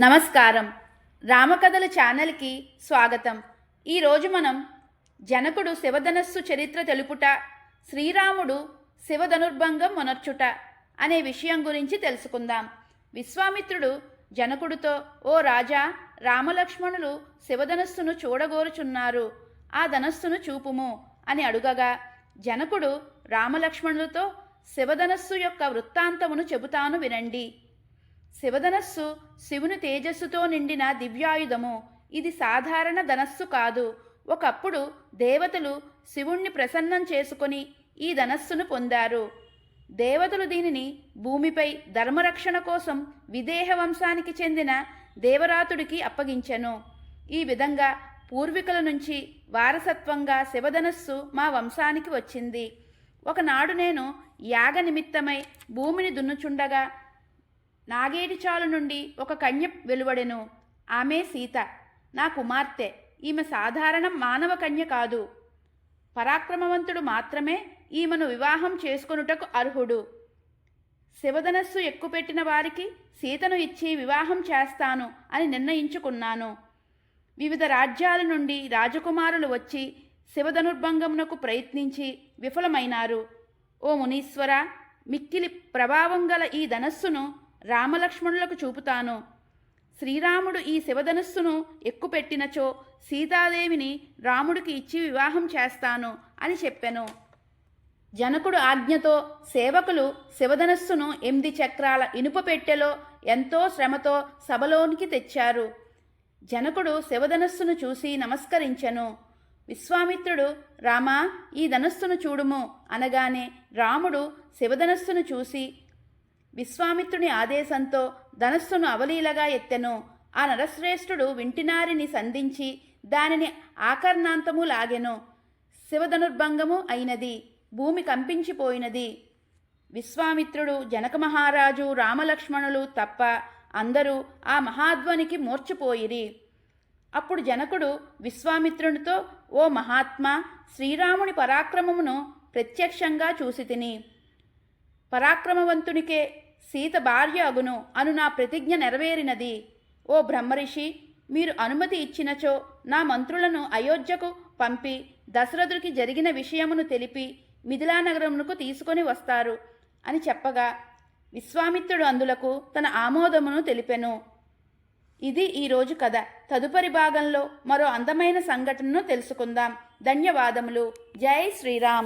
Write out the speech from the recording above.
నమస్కారం. రామకథల ఛానల్కి స్వాగతం. ఈరోజు మనం జనకుడు శివధనస్సు చరిత్ర తెలుపుట శ్రీరాముడు శివధనుర్భంగం మొనర్చుట అనే విషయం గురించి తెలుసుకుందాం. విశ్వామిత్రుడు జనకుడితో ఓ రాజా రామలక్ష్మణులు శివధనస్సును చూడగోరుచున్నారు. ఆ ధనస్సును చూపుము అని అడుగగా జనకుడు రామలక్ష్మణులతో శివధనస్సు యొక్క వృత్తాంతమును చెబుతాను వినండి. శివధనస్సు శివుని తేజస్సుతో నిండిన దివ్యాయుధము. ఇది సాధారణ ధనస్సు కాదు. ఒకప్పుడు దేవతలు శివుణ్ణి ప్రసన్నం చేసుకొని ఈ ధనస్సును పొందారు. దేవతలు దీనిని భూమిపై ధర్మరక్షణ కోసం విదేహ వంశానికి చెందిన దేవరాతుడికి అప్పగించెను. ఈ విధంగా పూర్వీకుల నుంచి వారసత్వంగా శివధనస్సు మా వంశానికి వచ్చింది. ఒకనాడు నేను యాగ నిమిత్తమై భూమిని దున్నుచుండగా నాగేటి చాలు నుండి ఒక కన్య వెలువడెను. ఆమె సీత. నా కుమార్తె. ఈమె సాధారణ మానవ కన్య కాదు. పరాక్రమవంతుడు మాత్రమే ఈమెను వివాహం చేసుకొనుటకు అర్హుడు. శివధనస్సు ఎక్కుపెట్టిన వారికి సీతను ఇచ్చి వివాహం చేస్తాను అని నిర్ణయించుకున్నాను. వివిధ రాజ్యాల నుండి రాజకుమారులు వచ్చి శివధనుర్భంగమునకు ప్రయత్నించి విఫలమైనారు. ఓ మునీశ్వర మిక్కిలి ప్రభావం గల ఈ ధనస్సును రామలక్ష్మణులకు చూపుతాను. శ్రీరాముడు ఈ శివధనస్సును ఎక్కుపెట్టినచో సీతాదేవిని రాముడికి ఇచ్చి వివాహం చేస్తాను అని చెప్పెను. జనకుడు ఆజ్ఞతో సేవకులు శివధనస్సును ఎనిమిది చక్రాల ఇనుప పెట్టెలో ఎంతో శ్రమతో సభలోనికి తెచ్చారు. జనకుడు శివధనస్సును చూసి నమస్కరించెను. విశ్వామిత్రుడు రామా ఈ ధనస్సును చూడుము అనగానే రాముడు శివధనస్సును చూసి విశ్వామిత్రుని ఆదేశంతో ధనస్సును అవలీలగా ఎత్తెను. ఆ నరశ్రేష్ఠుడు వింటినారిని సంధించి దానిని ఆకర్ణాంతము లాగెను. శివధనుర్భంగము అయినది భూమి కంపించిపోయినది విశ్వామిత్రుడు జనక మహారాజు రామలక్ష్మణులు తప్ప అందరూ ఆ మహాధ్వనికి మూర్చిపోయిరి. అప్పుడు జనకుడు విశ్వామిత్రునితో ఓ మహాత్మా శ్రీరాముని పరాక్రమమును ప్రత్యక్షంగా చూసి తిని. పరాక్రమవంతునికే సీత భార్య అగును అను నా ప్రతిజ్ఞ నెరవేరినది. ఓ బ్రహ్మరిషి మీరు అనుమతి ఇచ్చినచో నా మంత్రులను అయోధ్యకు పంపి దశరథుడికి జరిగిన విషయమును తెలిపి మిథిలానగరమునకు తీసుకొని వస్తారు అని చెప్పగా విశ్వామిత్రుడు అందులకు తన ఆమోదమును తెలిపెను. ఇది ఈరోజు కథ. తదుపరి భాగంలో మరో అందమైన సంఘటనను తెలుసుకుందాం. ధన్యవాదములు. జై శ్రీరామ్.